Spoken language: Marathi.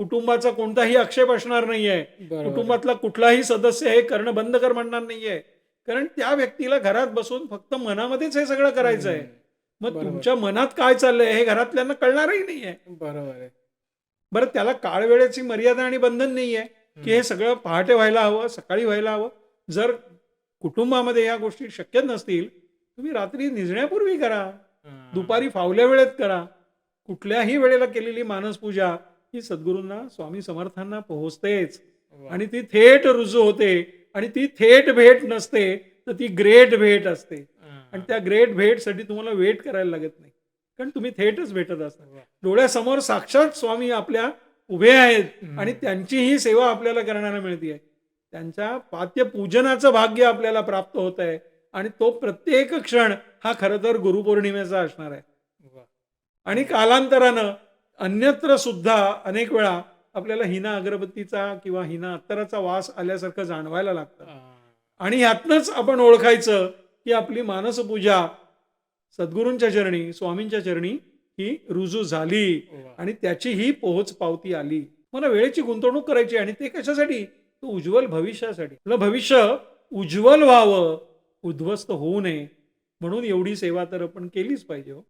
कुटुंबाचा कोणताही आक्षेप असणार नाहीये. कुटुंबातला कुठलाही सदस्य हे करणं बंद कर म्हणणार नाहीये. कारण त्या व्यक्तीला घरात बसून फक्त मनामध्येच हे सगळं करायचं आहे मग. तुमच्या मनात काय चाललंय हे घरातल्यांना कळणारही नाहीये. बरोबर आहे. बरं त्याला काळ वेळेची मर्यादा आणि बंधन नाहीये की हे सगळं पहाटे व्हायला हवं सकाळी व्हायला हवं. जर कुटुंबामध्ये या गोष्टी शक्य नसतील तुम्ही रात्री निजण्यापूर्वी करा. दुपारी फावल्या वेळेत करा. कुठल्याही वेळेला केलेली मानसपूजा ही सद्गुरूंना स्वामी समर्थांना पोहोचतेच. आणि ती थेट रुजू होते आणि ती थेट भेट नसते तर ती ग्रेट भेट असते. आणि त्या ग्रेट भेटसाठी तुम्हाला वेट करायला लागत नाही कारण तुम्ही थेटच भेटत असता. डोळ्यासमोर साक्षात स्वामी आपल्या उभे आहेत. आणि त्यांची ही सेवा आपल्याला करण्याला मिळते त्यांच्या पात्य पूजनाचं भाग्य आपल्याला प्राप्त होत आहे आणि तो प्रत्येक क्षण हा खरं तर गुरुपौर्णिमेचा असणार आहे. आणि कालांतरानं अन्यत्र सुद्धा अनेक वेळा आपल्याला हिना अगरबत्तीचा किंवा हिना अत्तराचा वास आल्यासारखं जाणवायला लागतं. आणि ह्यातनंच आपण ओळखायचं की आपली मानसपूजा सद्गुरूंच्या चरणी स्वामींच्या चरणी ही रुजू झाली. आणि त्याची ही पोहोच पावती आली. मला वेळेची गुंतवणूक करायची आणि ते कशासाठी? तो उज्ज्वल भविष्यासाठी. आपलं भविष्य उज्ज्वल व्हावं उद्ध्वस्त होऊ नये म्हणून एवढी सेवा तर आपण केलीच पाहिजे हो.